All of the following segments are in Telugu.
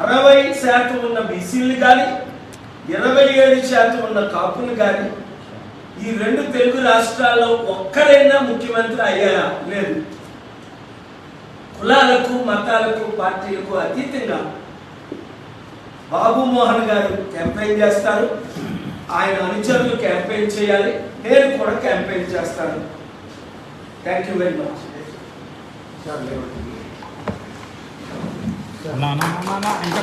అరవై శాతం ఉన్న బీసీలు కానీ ఇరవై ఏడు శాతం ఉన్న కాపులు కానీ ఈ రెండు తెలుగు రాష్ట్రాల్లో ఒక్కరైనా ముఖ్యమంత్రి అయ్యారా? లేదు. కులాలకు మతాలకు పార్టీలకు అతీతంగా బాబు మోహన్ గారు క్యాంపెయిన్ చేస్తారు. ఆయన అనుచరులు క్యాంపెయిన్ చేయాలి. నేను కూడా క్యాంపెయిన్ చేస్తాను. Thank you very much. నా నా నా నా ఇంకా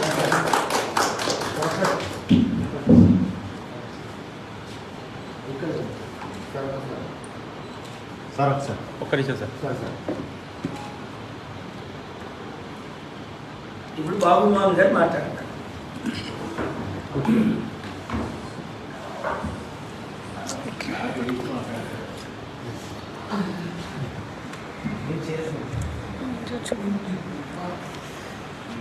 సార్ సార్. ఒక్క నిమిషం సార్. ఇప్పుడు బాబు మోహన్ గారు మాట్లాడతారు.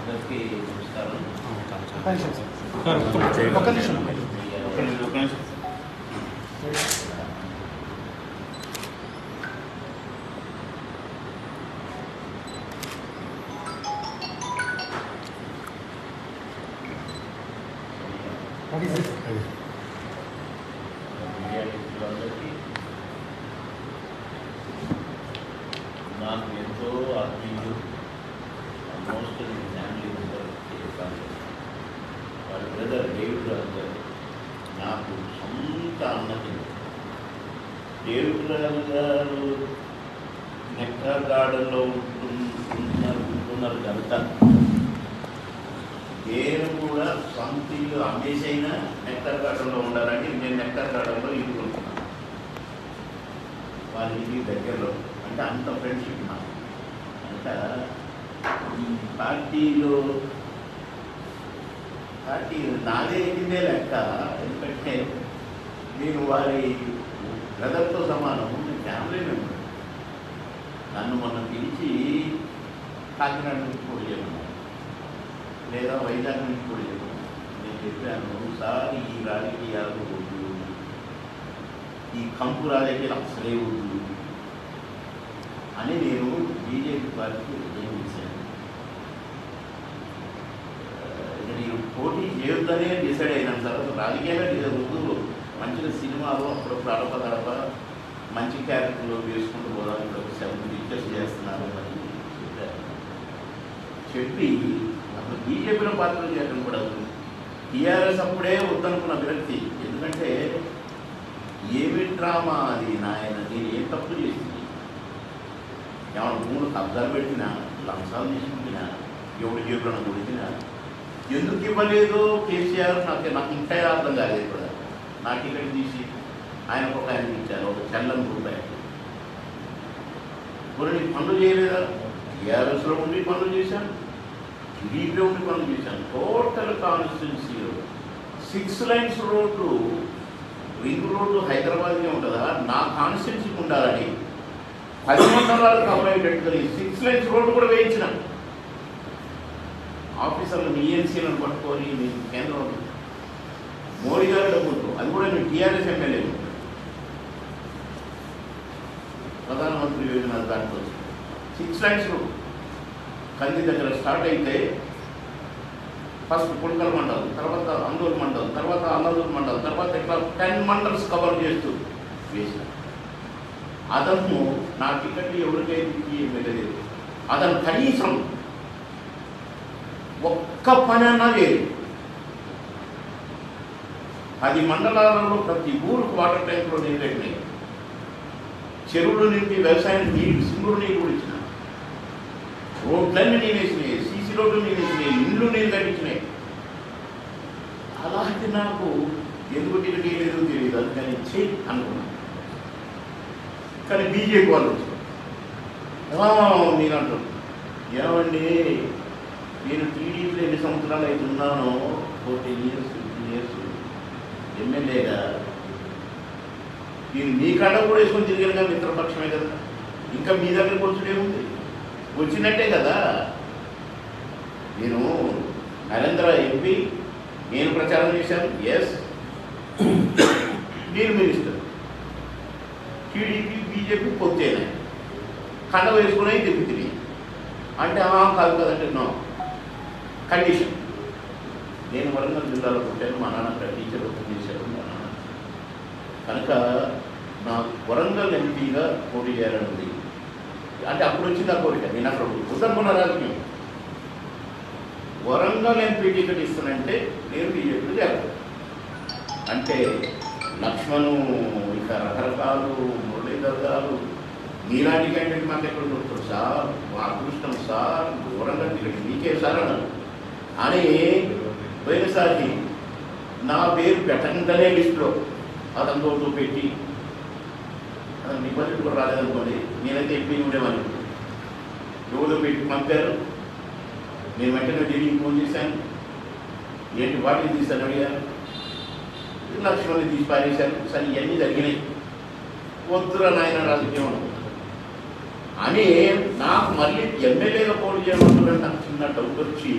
అందరికీ నమస్కారం ఒక్క నిమిషం సార్ సార్ ఒక్క నిమిషం ఒక్క నిమిషం మీడియా మిత్రులందరికీ నాకు ఎంతో ఆత్మీయులు ఆల్మోస్ట్ ఫ్యామిలీ మెంబర్ వాళ్ళ బ్రదర్ డేవిడ్ గారు నాకు సొంత అన్నది డేవిడ్ రాజు గారు నెక్కా గార్డెన్లో ఉంటున్నారు ఉంటున్నారు కనుక దేవుడు కూడా సొంత అమ్మేసైనా నెక్టర్ గార్డెన్లో ఉండాలని నేను నెక్టర్ గార్డెన్లో ఇల్లు కొనుక్కున్నాను వాళ్ళ ఇంటికి దగ్గరలో. అంటే అంత ఫ్రెండ్షిప్ నాకు. అంత ఈ పార్టీలో పార్టీ నాదే ఎక్కిందే లెక్క? ఎందుకంటే నేను వారి బ్రదర్తో సమానం నేను ఫ్యామిలీ మెంబర్. నన్ను మొన్న పిలిచి కాకినాడ నుంచి పోటీ చేయమన్నారు. లేదా వైజాగ్ నుంచి కూడా చెప్పాను ఒకసారి సార్ ఈ రాజకీయాలు వద్దు. ఈ కంపు రాజకీయాలు అసలే వద్దు. అని నేను బీజేపీ పార్టీకి ఉదయం చేశాను నేను పోటీ చేయొద్దనే డిసైడ్ అయినాను సార్. అసలు రాజకీయాలే వద్దు. మంచిగా సినిమాలో అప్పుడప్పుడు అడప గడప మంచి క్యారెక్టర్లో వేసుకుంటూ పోదాం ఇక్కడ ఒక సెవెన్ పిక్చర్స్ చేస్తున్నారు అని చెప్పారు చెప్పి అసలు బీజేపీలో పాత్ర చేయడం కూడా టీఆర్ఎస్ అప్పుడే వద్దనుకున్న విరక్తి. ఎందుకంటే ఏమి డ్రామా అది నాయన? నేను ఏం తప్పు చేసింది? ఏమైనా భూములు కబ్జాలు పెట్టినా లంచాలు తీసుకుంటున్నా ఎవడు జీవులను కొడిచినా ఎందుకు ఇవ్వలేదు కేసీఆర్? నాకు నాకు ఇంకా అర్థం కాలేదు కూడా నా టికెట్ తీసి ఆయనకు ఒక ఆయన ఇచ్చారు ఒక రూపాయలు రూపాయి. కొన్ని పనులు చేయలేదా? టీఆర్ఎస్లో ఉండి పనులు చేశాను టీడీపీలో ఉండి పనులు చేశాను టోటల్ కాన్స్టిట్యున్సీలో six lines road ring road హైదరాబాద్లో ఉంటుందా? నా కాన్స్టిట్యున్సీకి ఉండాలని. పది మండలాలు కవర్ అయ్యేటట్టుగా ఈ సిక్స్ లైన్స్ రోడ్డు కూడా వేయించిన. ఆఫీసర్లు ఈఎన్సీలను పట్టుకొని నేను కేంద్రం మోడీ గారు డబ్బులతో. అది కూడా నేను టీఆర్ఎస్ ఎమ్మెల్యే. ప్రధానమంత్రి యోజన దాంట్లో సిక్స్ లైన్స్ రోడ్ కంది దగ్గర స్టార్ట్ అయితే ఫస్ట్ పుల్కల్ మండలం తర్వాత అందూరు మండలం తర్వాత అల్లూరు మండలం తర్వాత ఇట్లా టెన్ మండల్స్ కవర్ చేస్తూ వేసిన. అతను నా టికెట్ ఎవరికైతే వెళ్ళలేదు అతను కనీసం ఒక్క పని అన్నా లేదు. పది మండలాలలో ప్రతి ఊరుకు వాటర్ ట్యాంకులో నీళ్ళు పెట్టినాయి చెరువులు నింపి వ్యవసాయం నీళ్ళు సింగుడు నీళ్ళు కూడా ఇచ్చిన రోడ్లన్నీ నేను వేసినాయి సీసీ రోడ్లు నేను వేసినాయి ఇండ్లు నేను కట్టించినాయి. అలాంటి నాకు ఎందుకు టికెట్ లేదు తెలియదు అందుకని చెయ్యి అనుకున్నాను కానీ బీజేపీ వాళ్ళు వచ్చారు. నేను మీరు అంటారు. ఏమండి నేను టీడీపీలో ఎన్ని సంవత్సరాలు అయితే ఉన్నానో ఫోర్టీన్ ఇయర్స్ ఫిఫ్టీన్ ఇయర్స్ ఎమ్మెల్యేగా నేను మీ కాడ కూడా వేసుకొని తిరిగానుగా మిత్రపక్షమే కదా. ఇంకా మీ దగ్గర వచ్చుడే ఉంది వచ్చినట్టే కదా. నేను నరేంద్ర ఎంపీ నేను ప్రచారం చేశాను. ఎస్ నేను మినిస్టర్ టీడీపీ బీజేపీ పొత్తేనే కండ వేసుకునే తిరుగుతుంది అంటే ఆ కాదు కదంటే నో కండిషన్ నేను వరంగల్ జిల్లాలో పుట్టాను. మా నాన్న అక్కడ టీచర్ చేశారు. మా నాన్న. కనుక నా వరంగల్ ఎంపీగా పోటీ చేయాలని ఉంది అంటే అప్పుడు వచ్చింది ఆ కోరిక. నేను అక్కడ ఉత్తరకున్న రాజకీయం. వరంగల్ ఎంపీ టికెట్ ఇస్తానంటే నేను బీజేపీలో చేరాలి అంటే లక్ష్మణు ఇక రకరకాలు మురళీధర్ గారు మీలాంటి క్యాండిడేట్ మాకు ఎక్కడ దొరుకుతారు. సార్ మా అదృష్టం సార్ వరంగల్ టికెట్ మీకే సార్ అన్నారు. అని పోయినసారి నా పేరు పెట్టకుండానే లిస్టులో. అతనితో పెట్టి అతను డిపాజిట్ కూడా రాలేదనుకోండి నేనైతే ఎంపీ ఉండేవాడిని. ఎవరో పెట్టి పంపారు. నేను వెంటనే డీలింగ్ ఫోన్ చేశాను. ఏంటి వాటిని తీశాను అడిగాను లక్ష్మణ్ని తీసి పారేశాను సరే ఇవన్నీ జరిగినాయి. వద్దురా నాయన రాజకీయం అని నాకు మళ్ళీ ఎమ్మెల్యేగా పోటీ చేయమంటున్నాడు. నాకు చిన్న డౌట్ వచ్చి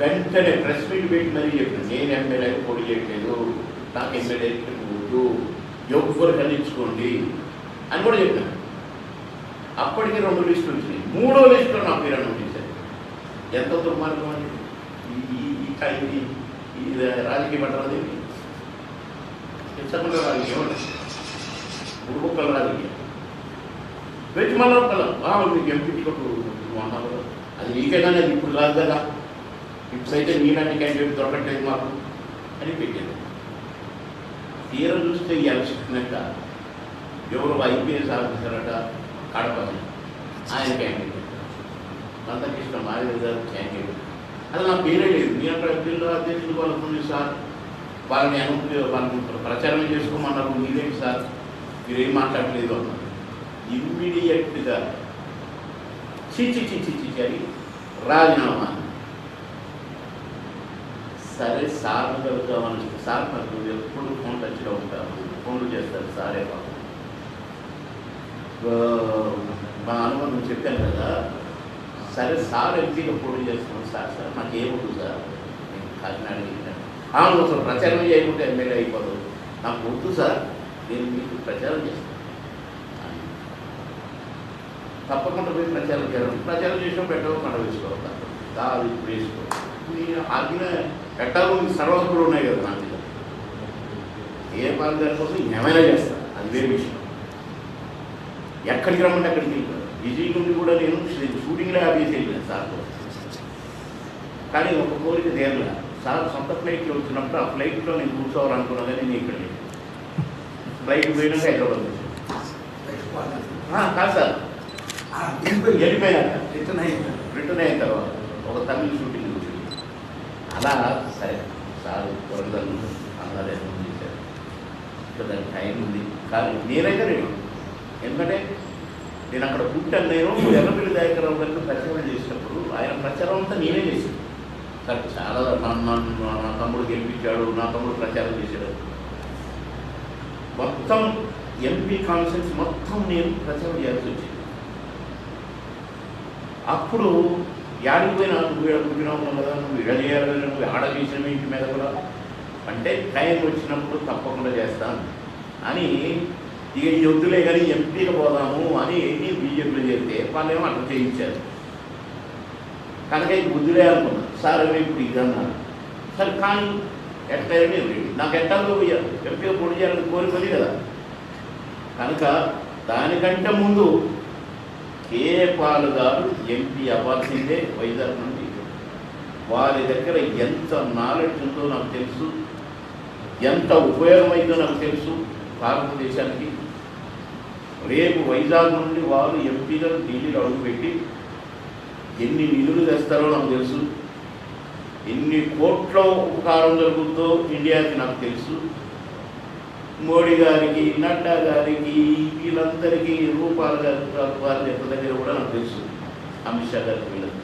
వెంటనే ప్రెస్ మీట్ పెట్టి మరీ చెప్పాను. నేను ఎమ్మెల్యేగా పోటీ చేయట్లేదు. నాకు ఎమ్మెల్యే వద్దు. ఎవ్వరు కలిగించుకోండి అని కూడా చెప్పాను అప్పటికి రెండు లిస్టులు వచ్చినాయి. మూడో లిస్టులో నా పేరు అనౌన్స్ ఎంత దుర్మార్గం అండి? ఈ ఈ- ఈ ఇది రాజకీయ పట్టణం ఇది రాజకీయం ఉడుకుక్కల రాజకీయం. వెజ్ మళ్ళీ మీకు ఎంపించుకుంటూ అన్నారు అది నీకే కానీ అది ఇప్పుడు కాదు కదా. ఇప్పుడైతే నీలాంటి క్యాండిడేట్ దొరకట్లేదు మాకు అని పెట్టాను తీర చూస్తే ఈ ఎవరు ఐపీఎస్ ఆఫీసర్ అట కడప ఆయన క్యాండిడేట్ మందకృష్ణ మాధవ్ గారు క్యాండిడేట్ అది నా పేరే లేదు. మీ అక్కడ పిల్లలు అధ్యక్షులు వాళ్ళకు ఉంది సార్ వాళ్ళని అను వాళ్ళని ప్రచారం చేసుకోమన్నారు. మీరేంటి సార్? మీరేం మాట్లాడలేదు అన్నారు. ఇమ్మీడియట్గా చిచి చిచి చిచి అని రాజీనామా సరే సార్ కలుగుతామని సార్ నాకు ఎప్పుడు ఫోన్ టచ్లో ఉంటారు ఫోన్లు చేస్తారు సారే పాపం మా అనుభవం చెప్పాను కదా సరే సార్ ఎంపీగా పోటీ చేస్తున్నాం సార్ సార్ నాకు ఏముంది సార్. నేను కాకినాడ వెళ్ళాను. అవును అసలు ప్రచారం చేయకుంటే ఎమ్మెల్యే అయిపోదు నాకు వద్దు సార్. నేను మీకు ప్రచారం చేస్తాను. తప్పకుండా పోయి ప్రచారం చేయాలి. ప్రచారం చేసిన పెట్టవు కండ వేసుకోవాలి? కాదు ఇప్పుడు వేసుకో ఆగిన పెట్టాలు సర్వకులు ఉన్నాయి కదా నా మీద ఏ పాలన కోసం ఏమైనా చేస్తాను అది వేరే విషయం. ఎక్కడికి రమ్మంటే అక్కడికి వెళ్ళిపోయాను విజయ్ నుండి కూడా నేను షూటింగ్లో ఆఫీస్ వెళ్ళాను సార్తో కానీ ఒక కోరిక తీరలే. సార్ సొంత ఫ్లైట్లో వచ్చినప్పుడు ఆ ఫ్లైట్లో నేను కూర్చోవాలనుకున్నా కానీ నేను ఇక్కడ ఫ్లైట్ పోయినాక హైదరాబాద్ వచ్చాను. కాదు సార్. వెళ్ళిపోయాక రిటర్న్ అయిన తర్వాత ఒక తమిళ షూటింగ్ అలా సరే సార్ వరదలు అందరూ ఏమో చేశారు? ఇంకా దానికి టైం ఉంది. కానీ నేనైతే నేను ఎందుకంటే నేను అక్కడ పుట్టాను. నేను ఎర్రపల్లి దయాకరావు గారిని ప్రచారం చేసినప్పుడు ఆయన ప్రచారం అంతా నేనే చేశాను. సార్ చాలా నా నా- నా తమ్ముడు గెలిపించాడు నా తమ్ముడు ప్రచారం చేశాడు. మొత్తం ఎంపీ కాన్ఫరెన్స్ మొత్తం నేను ప్రచారం చేయాల్సి వచ్చింది. అప్పుడు యాడికి పోయినా నువ్వు ఈడ కూర్చున్నావు కదా నువ్వు ఇడ చేయాలి నువ్వు ఆడ ఇంటి మీద కూడా. అంటే టైం వచ్చినప్పుడు తప్పకుండా చేస్తాను. అని ఇక ఈ వద్దులే కానీ ఎంపీకి పోదాము అని బీజేపీలో చేస్తే వాళ్ళేమో అట్లా చేయించారు. కనుక ఇది వద్దులే అనుకున్నా సార్ ఇప్పుడు ఇది సరే కానీ ఎట్లయినా నాకు ఎట్టాలో ఎంపీగా పొడి చేయాలని కోరుకొని కదా. కనుక దానికంటే ముందు ఏ పాలు గారు ఎంపీ అవ్వాల్సిందే వైజాగ్ నుండి. వారి దగ్గర ఎంత నాలెడ్జ్ ఉందో నాకు తెలుసు. ఎంత ఉపయోగమైందో నాకు తెలుసు. భారతదేశానికి రేపు వైజాగ్ నుండి వారు ఎంపీగా ఢిల్లీలో అడుగుపెట్టి ఎన్ని నిధులు తెస్తారో నాకు తెలుసు. ఎన్ని కోట్ల ఉపకారం జరుగుతుందో ఇండియాకి నాకు తెలుసు. మోడీ గారికి నడ్డా గారికి వీళ్ళందరికీ రూపాల్ గారి వారి ఎంత దగ్గర కూడా నాకు తెలుసు అమిత్ షా గారికి వీళ్ళకి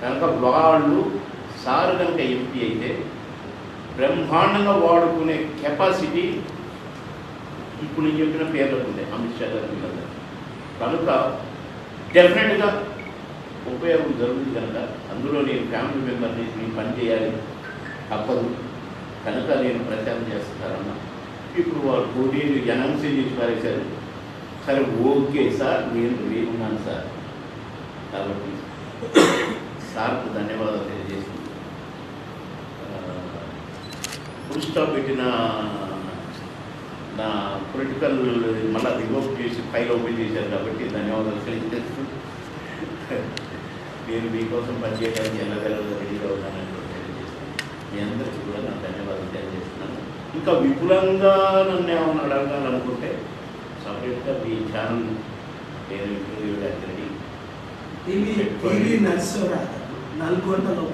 కనుక వాళ్ళు సారు కనుక ఎంపీ అయితే బ్రహ్మాండంగా వాడుకునే కెపాసిటీ ఇప్పుడు నేను చెప్పిన పేర్లకు ఉంది అమిత్ షా గారి వీళ్ళందరూ కనుక డెఫినెట్గా ఉపయోగం జరుగుతుంది కనుక అందులో నేను ఫ్యామిలీ మెంబర్ని నేను పని చేయాలి తప్పదు. కనుక నేను ప్రచారం చేస్తానన్నా ఇప్పుడు వాళ్ళు పోటీలు అనౌన్స్ చేసి పారేశారు. సరే ఓకే సార్ నేను ఉన్నాను సార్. కాబట్టి సార్కు ధన్యవాదాలు తెలియజేసి ఫుల్ స్టాప్ పెట్టిన నా పొలిటికల్ మళ్ళీ రివోక్ చేసి ఫైల్ ఓపెన్ చేశారు కాబట్టి ధన్యవాదాలు తెలియజేస్తూ నేను మీకోసం పనిచేయడానికి ఎల్లవేళ రెడీగా ఉన్నానని కూడా తెలియజేస్తాను మీ అందరికీ కూడా నా ధన్యవాదాలు తెలియజేస్తున్నాను. ఇంకా విపులంగా నన్ను ఏమైనా అడగాలనుకుంటే సపరేట్గా మీ ఛానల్ నేను ఇంటర్వ్యూ టీవీ టీవీ నరసింహరావు నల్గొండలో